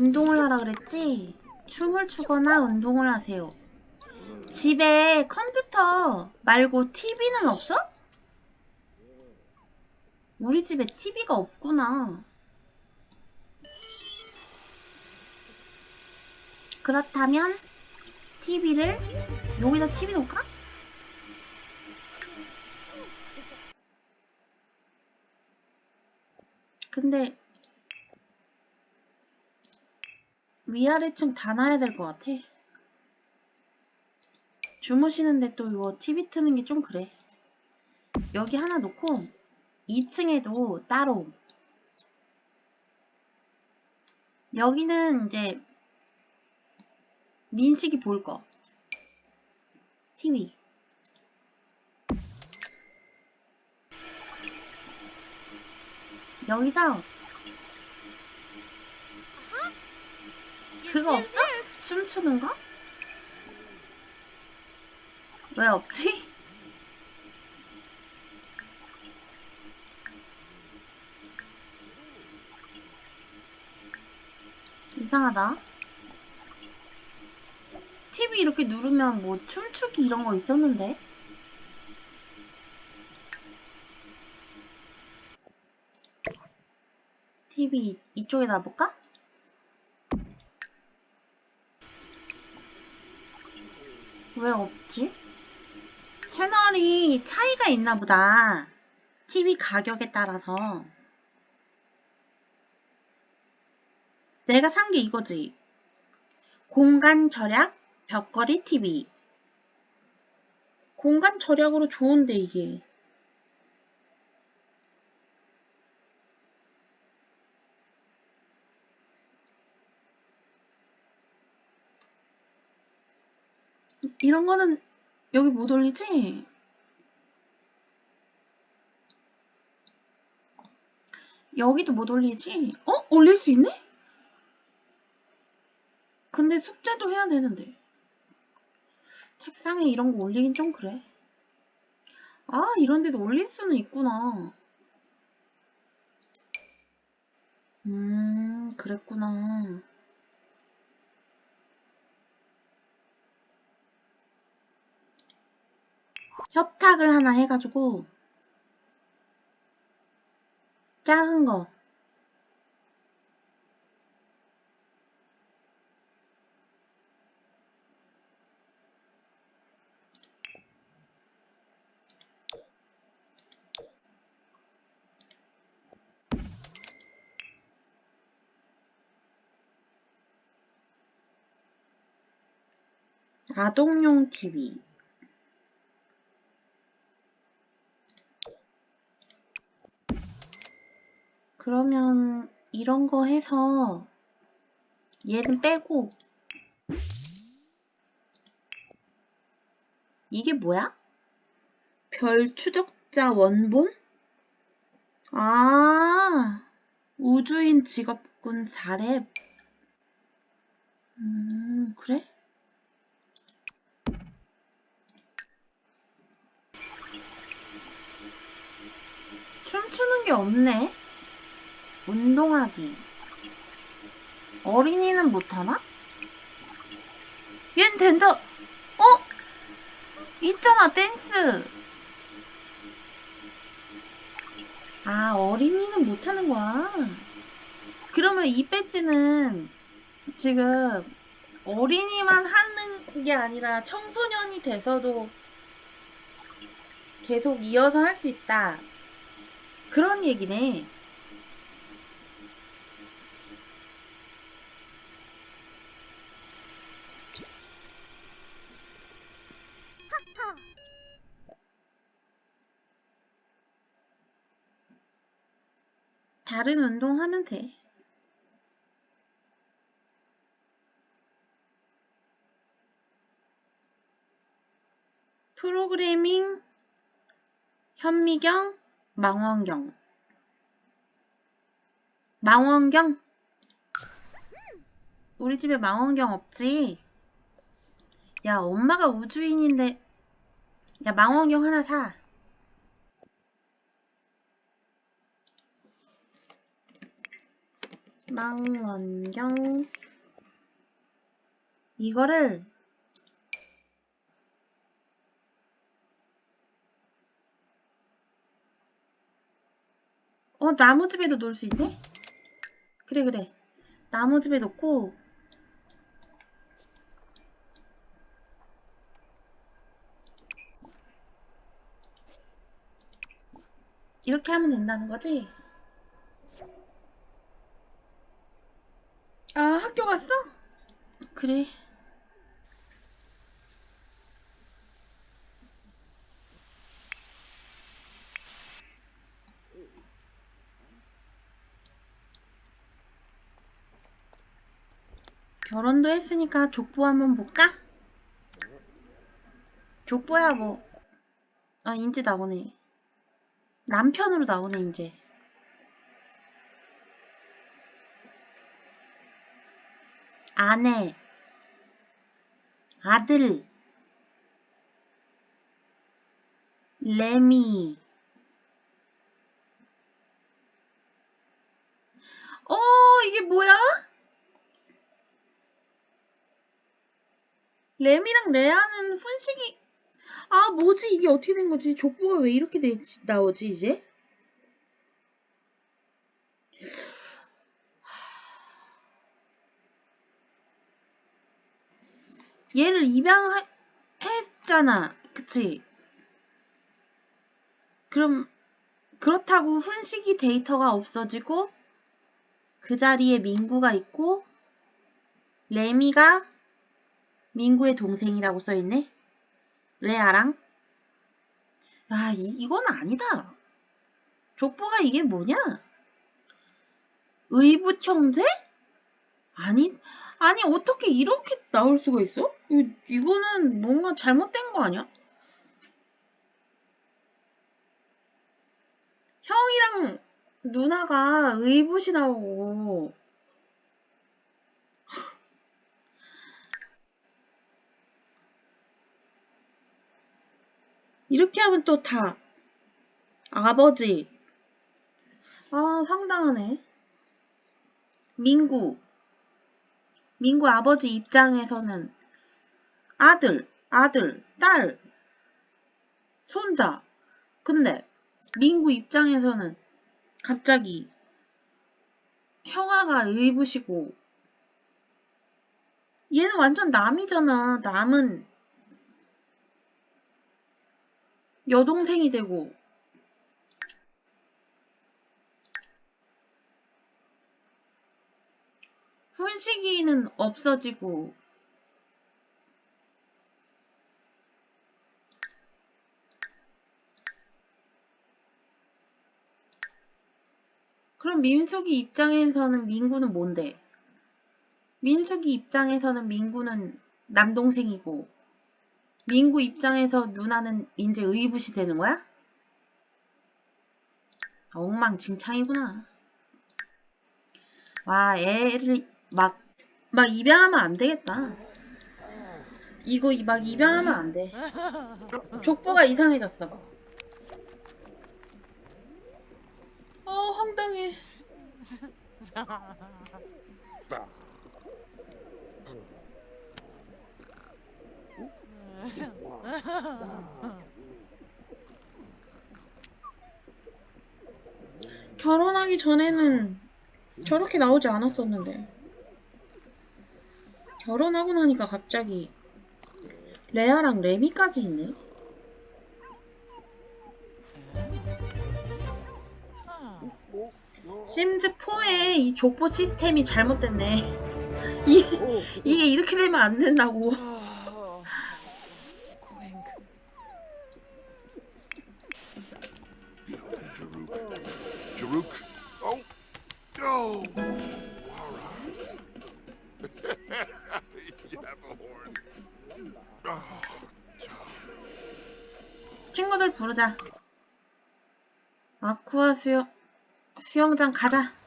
운동을 하라 그랬지? 춤을 추거나 운동을 하세요. 집에 컴퓨터 말고 TV는 없어? 우리 집에 TV가 없구나. 그렇다면 TV를 여기다 TV 놓을까? 근데 위아래층 다 놔야 될 것 같아. 주무시는데 또 이거 TV 트는 게 좀 그래. 여기 하나 놓고 2층에도 따로. 여기는 이제 민식이 볼 거. TV. 여기서 그거 없어? 춤추는 거? 왜 없지? 이상하다. TV 이렇게 누르면 뭐 춤추기 이런 거 있었는데? TV 이쪽에 놔볼까? 왜 없지? 채널이 차이가 있나 보다. TV 가격에 따라서. 내가 산 게 이거지. 공간 절약 벽걸이 TV. 공간 절약으로 좋은데 이게. 이런 거는 여기 못 올리지? 여기도 못 올리지? 어? 올릴 수 있네? 근데 숙제도 해야 되는데. 책상에 이런 거 올리긴 좀 그래. 아, 이런 데도 올릴 수는 있구나. 음, 그랬구나. 협탁을 하나 해가지고 작은 거. 아동용 TV 그러면 이런 거 해서 얘는 빼고 이게 뭐야? 별 추적자 원본? 아, 우주인 직업군 4렙. 음, 그래? 춤추는 게 없네. 운동하기. 어린이는 못하나? 얜 된다. 어? 있잖아, 댄스. 아, 어린이는 못하는 거야. 그러면 이 배지는 지금 어린이만 하는 게 아니라 청소년이 돼서도 계속 이어서 할 수 있다. 그런 얘기네. 다른 운동 하면 돼. 프로그래밍, 현미경, 망원경. 망원경? 우리 집에 망원경 없지? 야, 엄마가 우주인인데, 야, 망원경 하나 사. 망원경 이거를 어 나무집에도 놓을 수 있네? 그래 그래 나무집에 놓고 이렇게 하면 된다는 거지? 아, 학교 갔어? 그래. 결혼도 했으니까 족보 한번 볼까? 족보야 뭐. 아, 인지 나오네. 남편으로 나오네, 이제. 아내, 아들, 레미. 어, 이게 뭐야? 레미랑 레아는 훈식이, 아, 뭐지? 이게 어떻게 된 거지? 족보가 왜 이렇게 돼, 나오지, 이제? 얘를 입양했잖아. 그치? 그럼, 그렇다고 훈식이 데이터가 없어지고, 그 자리에 민구가 있고, 레미가 민구의 동생이라고 써있네? 레아랑? 야, 이, 이건 아니다. 족보가 이게 뭐냐? 의붓 형제? 아니, 아니, 어떻게 이렇게 나올 수가 있어? 이, 이거는 뭔가 잘못된 거 아니야? 형이랑 누나가 의붓이 나오고, 이렇게 하면 또 다 아버지. 아, 황당하네. 민구. 민구 아버지 입장에서는 아들, 아들, 딸, 손자. 근데 민구 입장에서는 갑자기 형아가 의붓이고 얘는 완전 남이잖아. 남은 여동생이 되고 훈식이는 없어지고 그럼 민숙이 입장에서는 민구는 뭔데? 민숙이 입장에서는 민구는 남동생이고 민구 입장에서 누나는 이제 의붓이 되는 거야? 엉망진창이구나. 와, 애를 막, 막 입양하면 안 되겠다. 이거 막 입양하면 안 돼. 족보가 이상해졌어. 어, 황당해. 결혼하기 전에는 저렇게 나오지 않았었는데. 결혼하고 나니까 갑자기 레아랑 레미까지 있네. 심즈 4의 이 족보 시스템이 잘못됐네. 이, 이게 이렇게 되면 안 된다고. Jaruk. Jaruk. Oh. Oh. Wara. you have a horn. Oh, 친구들 부르자. 아쿠아 수영, 수영장 가자.